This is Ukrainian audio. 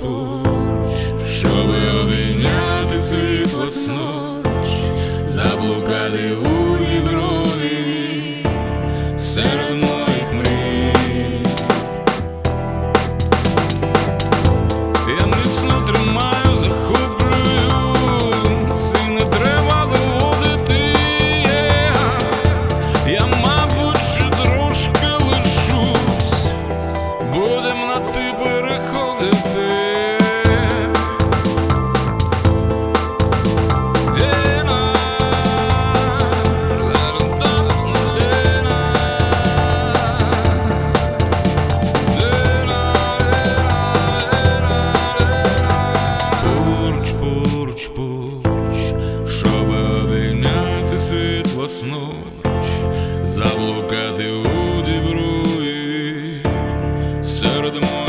путь, щоби обійняти світло сноч, заблукати у діброві серед моїх мрій. Я міцно тримаю, захоплюю, сина треба доводити. Я, мабуть, ще трошки лишусь, будем на ти переходити. поруч, поруч, щоб обійняти світ власноруч, заблукати у дібру серед моря.